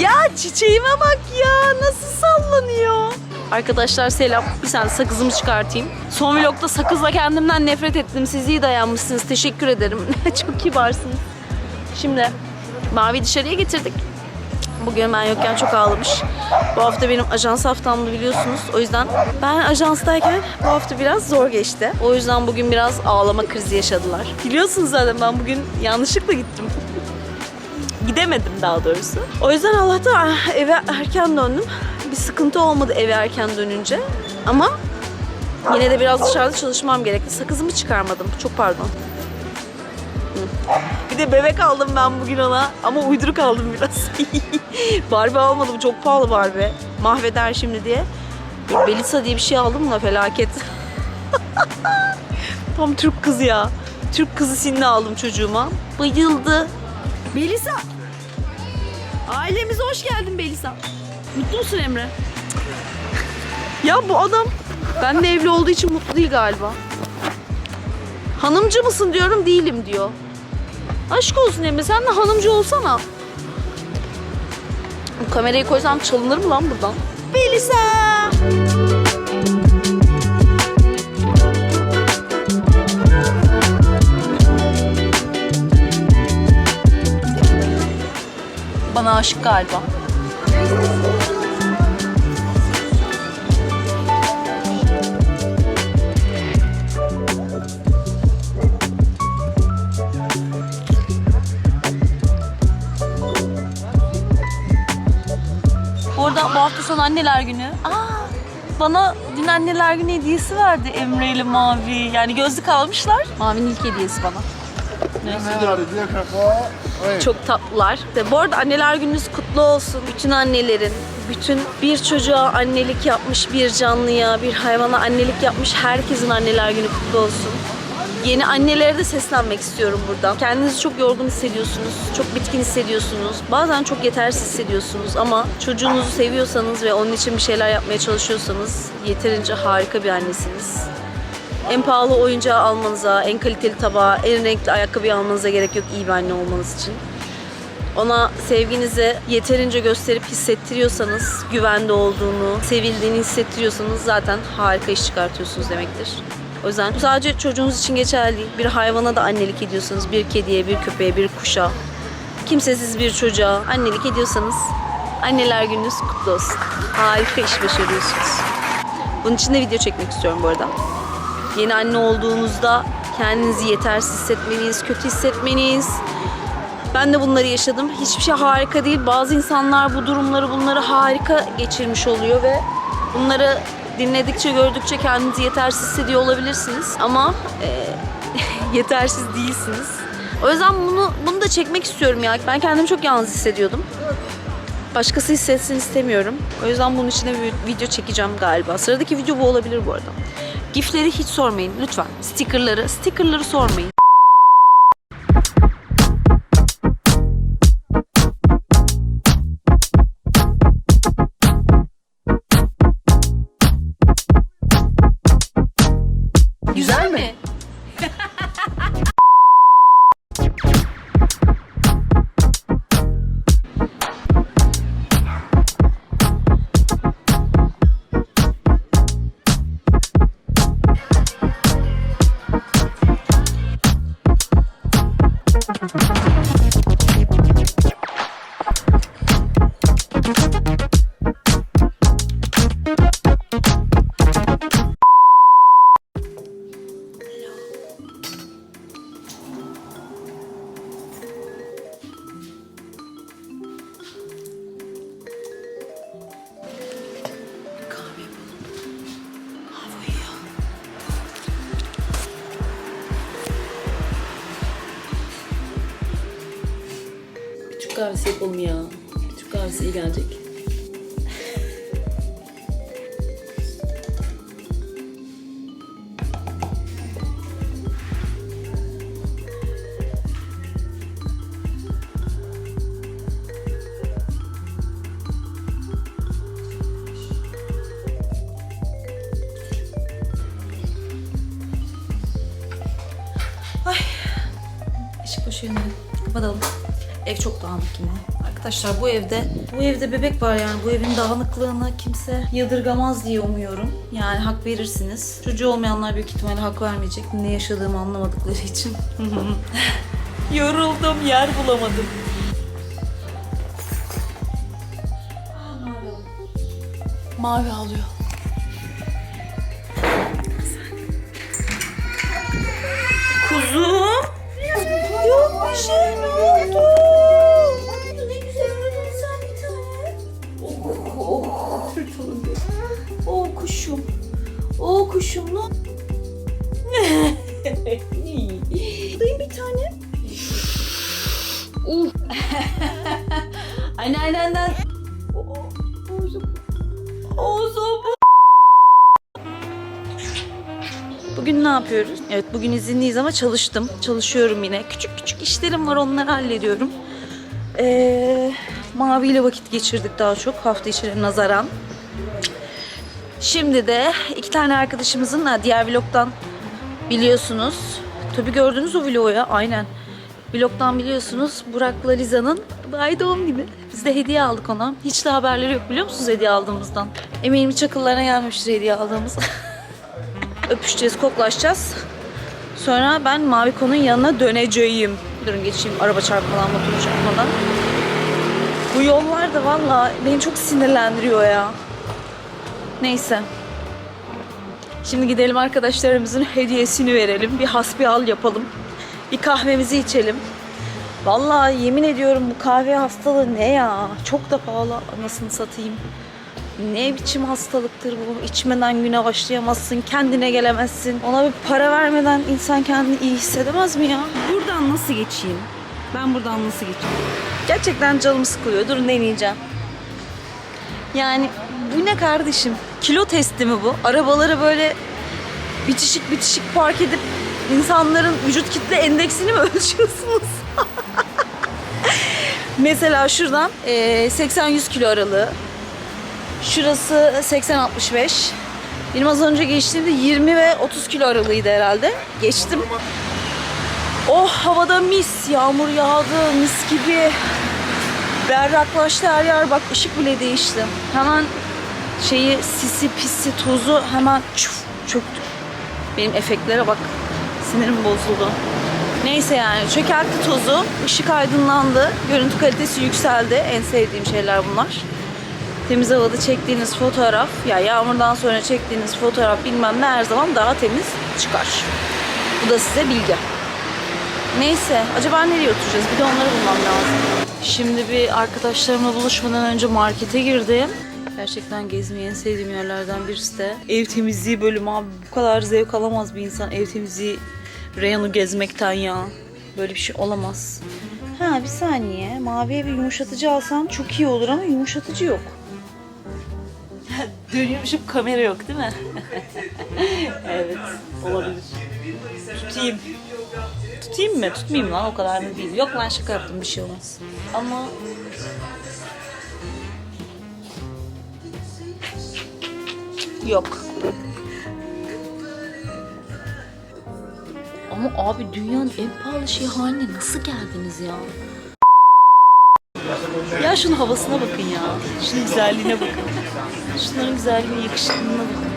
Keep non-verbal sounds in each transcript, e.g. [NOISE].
Ya çiçeğime bak ya nasıl sallanıyor. Arkadaşlar selam. Bir saniye sakızımı çıkartayım. Son vlogda sakızla kendimden nefret ettim. Siz iyi dayanmışsınız. Teşekkür ederim. [LAUGHS] Çok kibarsınız. Şimdi Mavi dışarıya getirdik. Bugün ben yokken çok ağlamış. Bu hafta benim ajans haftamdı biliyorsunuz. O yüzden ben ajanstayken bu hafta biraz zor geçti. O yüzden bugün biraz ağlama krizi yaşadılar. Biliyorsunuz zaten ben bugün yanlışlıkla gittim. Gidemedim daha doğrusu. O yüzden Allah'tan eve erken döndüm. Bir sıkıntı olmadı eve erken dönünce. Ama yine de biraz dışarıda çalışmam gerekti. Sakızımı çıkarmadım. Çok pardon. Bir de bebek aldım ben bugün ona ama uyduruk aldım biraz. [LAUGHS] Barbie almadım çok pahalı Barbie. Mahveder şimdi diye. Belisa diye bir şey aldım da felaket. [LAUGHS] Tam Türk kızı ya. Türk kızı sinni aldım çocuğuma. Bayıldı. Belisa. Ailemize hoş geldin Belisa. Mutlu musun Emre? ya bu adam benimle evli olduğu için mutlu değil galiba. Hanımcı mısın diyorum değilim diyor. Aşk olsun Emre sen de hanımcı olsana. Kamerayı koysam çalınır mı lan buradan? Belisa! Bana aşık galiba. Bu arada bu hafta sonu anneler günü. Aa, bana dün anneler günü hediyesi verdi Emre ile Mavi. Yani gözlük almışlar. Mavi'nin ilk hediyesi bana. Neyse dur. Çok tatlılar. Bu arada anneler gününüz kutlu olsun. Bütün annelerin, bütün bir çocuğa annelik yapmış bir canlıya, bir hayvana annelik yapmış herkesin anneler günü kutlu olsun. Yeni annelere de seslenmek istiyorum buradan. Kendinizi çok yorgun hissediyorsunuz, çok bitkin hissediyorsunuz. Bazen çok yetersiz hissediyorsunuz ama çocuğunuzu seviyorsanız ve onun için bir şeyler yapmaya çalışıyorsanız yeterince harika bir annesiniz. En pahalı oyuncağı almanıza, en kaliteli tabağı, en renkli ayakkabıyı almanıza gerek yok iyi bir anne olmanız için. Ona sevginizi yeterince gösterip hissettiriyorsanız, güvende olduğunu, sevildiğini hissettiriyorsanız zaten harika iş çıkartıyorsunuz demektir. O yüzden sadece çocuğunuz için geçerli değil. Bir hayvana da annelik ediyorsanız, bir kediye, bir köpeğe, bir kuşa, kimsesiz bir çocuğa annelik ediyorsanız anneler gününüz kutlu olsun. Harika iş başarıyorsunuz. Bunun için de video çekmek istiyorum bu arada. Yeni anne olduğunuzda kendinizi yetersiz hissetmeniz, kötü hissetmeniz. Ben de bunları yaşadım. Hiçbir şey harika değil. Bazı insanlar bu durumları, bunları harika geçirmiş oluyor ve bunları dinledikçe, gördükçe kendinizi yetersiz hissediyor olabilirsiniz. Ama e, [LAUGHS] yetersiz değilsiniz. O yüzden bunu bunu da çekmek istiyorum ya. Ben kendimi çok yalnız hissediyordum. Başkası hissetsin istemiyorum. O yüzden bunun için de bir video çekeceğim galiba. Sıradaki video bu olabilir bu arada. Gifleri hiç sormayın lütfen. Stickerları, stickerları sormayın. Kahvesi yapalım ya. Türk kahvesi iyi gelecek. Işık boşu yönünü. Kapatalım. Ev çok dağınık yine. Arkadaşlar bu evde bu evde bebek var yani bu evin dağınıklığını kimse yadırgamaz diye umuyorum. Yani hak verirsiniz. Çocuğu olmayanlar büyük ihtimalle hak vermeyecek. Ne yaşadığımı anlamadıkları için. [LAUGHS] Yoruldum, yer bulamadım. Mavi alıyor. Kuşum ne? [LAUGHS] Dayım bir tane. Uh. Anneannenden. Oğuzum. Bugün ne yapıyoruz? Evet bugün izinliyiz ama çalıştım. Çalışıyorum yine. Küçük küçük işlerim var onları hallediyorum. Ee, Mavi ile vakit geçirdik daha çok hafta içine nazaran. Şimdi de iki tane arkadaşımızın ha, diğer vlogdan biliyorsunuz. Tabii gördünüz o vlogu ya aynen. Vlogdan biliyorsunuz Burak'la Liza'nın ay doğum günü. Biz de hediye aldık ona. Hiç de haberleri yok biliyor musunuz hediye aldığımızdan? Eminim çakıllarına gelmiştir hediye aldığımız. [LAUGHS] öpüşeceğiz, koklaşacağız. Sonra ben Mavi Ko'nun yanına döneceğim. Durun geçeyim araba çarpmadan, motor çarpmadan. Bu yollar da valla beni çok sinirlendiriyor ya. Neyse. Şimdi gidelim arkadaşlarımızın hediyesini verelim. Bir hasbihal yapalım. Bir kahvemizi içelim. Vallahi yemin ediyorum bu kahve hastalığı ne ya? Çok da pahalı anasını satayım. Ne biçim hastalıktır bu? İçmeden güne başlayamazsın, kendine gelemezsin. Ona bir para vermeden insan kendini iyi hissedemez mi ya? Buradan nasıl geçeyim? Ben buradan nasıl geçeyim? Gerçekten canım sıkılıyor. Dur deneyeceğim. Yani bu ne kardeşim? Kilo testi mi bu? Arabaları böyle bitişik bitişik park edip insanların vücut kitle endeksini mi [LAUGHS] ölçüyorsunuz? [LAUGHS] Mesela şuradan eee, 80-100 kilo aralığı. Şurası 80-65. Benim az önce geçtiğimde 20 ve 30 kilo aralığıydı herhalde. Geçtim. Oh havada mis, yağmur yağdı, mis gibi. Berraklaştı her yer. Bak ışık bile değişti. Hemen şeyi, sisi, pisi, tozu hemen çuf, çöktü. Benim efektlere bak. Sinirim bozuldu. Neyse yani çökertti tozu, ışık aydınlandı, görüntü kalitesi yükseldi. En sevdiğim şeyler bunlar. Temiz havada çektiğiniz fotoğraf, ya yağmurdan sonra çektiğiniz fotoğraf bilmem ne her zaman daha temiz çıkar. Bu da size bilgi. Neyse, acaba nereye oturacağız? Bir de onları bulmam lazım. Şimdi bir arkadaşlarımla buluşmadan önce markete girdim. Gerçekten gezmeyi en sevdiğim yerlerden birisi de ev temizliği bölümü abi. Bu kadar zevk alamaz bir insan ev temizliği reyonu gezmekten ya. Böyle bir şey olamaz. Ha bir saniye. Maviye bir yumuşatıcı alsam çok iyi olur ama yumuşatıcı yok. [LAUGHS] Dönüyormuşum kamera yok değil mi? [LAUGHS] evet olabilir. Tutayım. Tutayım mı? Tutmayayım lan o kadar da değil. Yok lan şaka yaptım bir şey olmaz. Ama Yok. Ama abi dünyanın en pahalı şeyi haline nasıl geldiniz ya? Ya şunun havasına bakın ya. Şunun güzelliğine bakın. Şunların güzelliğine, yakışıklılığına bakın.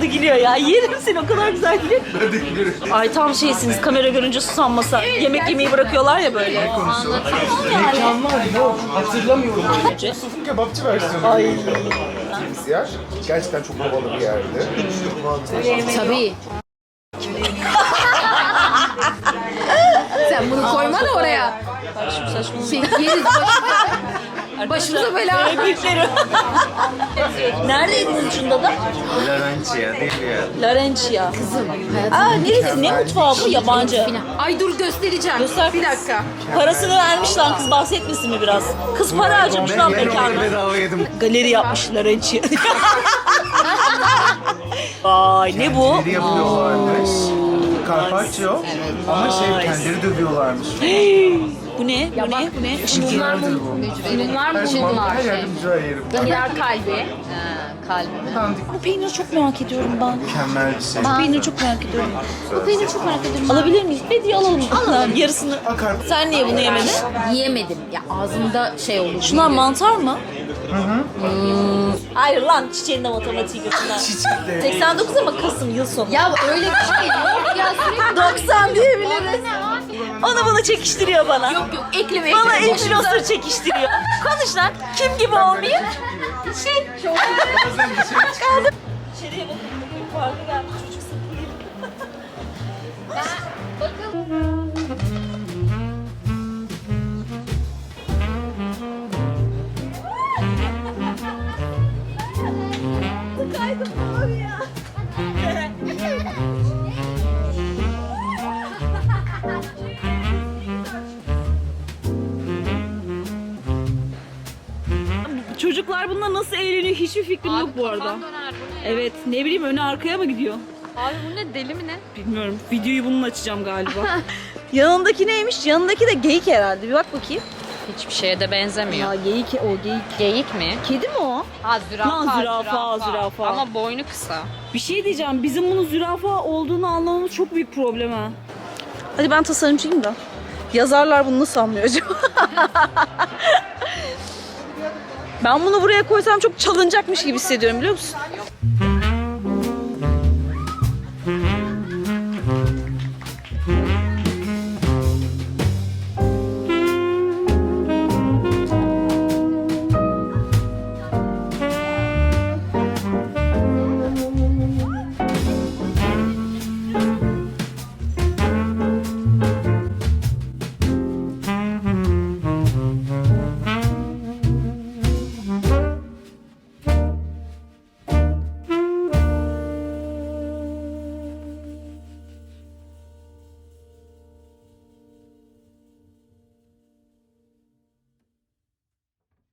Da gülüyor ya. Yerim seni o kadar güzel gülüyor. Ben de gülerim. Ay tam şeysiniz kamera görünce susanmasa. Yemek yemeyi bırakıyorlar ya böyle. Mekan var yok. Hatırlamıyorum. Yusuf'un kebapçı versiyonu. Ay. yer. Gerçekten çok havalı bir yerdi. Tabii. [LAUGHS] Sen bunu koyma da oraya. Kardeşim saçmalama. Şey, yeriz başımıza. Başımıza bela. Büyükleri. [LAUGHS] Neredeydiniz ucunda da? Larencia değil ya. Larencia. Kızım Aa neresi? Ne mutfağı bu? Yabancı. Ay dur göstereceğim. Göster. Bir dakika. Parasını vermiş lan kız bahsetmesin mi biraz? Kız para harcamış lan mekana. bedava yedim. Galeri yapmış Larencia. [LAUGHS] Vay ne bu? Deri yapıyorlarmış. Carpaccio ama şey kendileri dövüyorlarmış. [GASPS] Bu ne? Bu ne? Bu ne? Işık. Mumlar mum. bu. Mumlar zaman mumlar. her yerde güzel yerim. Gider kalbi. kalbi. Dandik Bu peyniri çok merak ediyorum ben. mükemmel bir şey. Bu peyniri çok merak ediyorum. Bu peyniri çok merak ediyorum. Alabilir miyiz? Hediye alalım. Alalım. Yarısını. Akar. Sen niye bunu yemedin? Yiyemedim. Ya ağzımda şey oldu. Şunlar mantar mı? Hı hı. Hayır lan çiçeğin de matematiği götünden. Çiçek de. 89 ama Kasım yıl sonu. Ya öyle bir şey yok Onu bunu çekiştiriyor bana. Yok yok ekleme Bana ekleme. influencer çekiştiriyor. Konuş lan. Kim gibi olmayayım? Şey. Kaldım. İçeriye bakın. Bugün farkı gelmiş çocuk sıkılıyor. Çocuklar nasıl eğleniyor hiçbir fikrim yok bu arada. Evet ne bileyim öne arkaya mı gidiyor? Abi bu ne deli mi ne? Bilmiyorum. Videoyu bununla açacağım galiba. [LAUGHS] Yanındaki neymiş? Yanındaki de geyik herhalde. Bir bak bakayım. Hiçbir şeye de benzemiyor. Ya geyik o geyik. Geyik mi? Kedi mi o? Ha zürafa, Lan zürafa, zürafa. Ama boynu kısa. Bir şey diyeceğim. Bizim bunun zürafa olduğunu anlamamız çok büyük problem ha. Hadi ben tasarımcıyım da. Yazarlar bunu nasıl anlıyor acaba? [LAUGHS] ben bunu buraya koysam çok çalınacakmış gibi hissediyorum biliyor musun?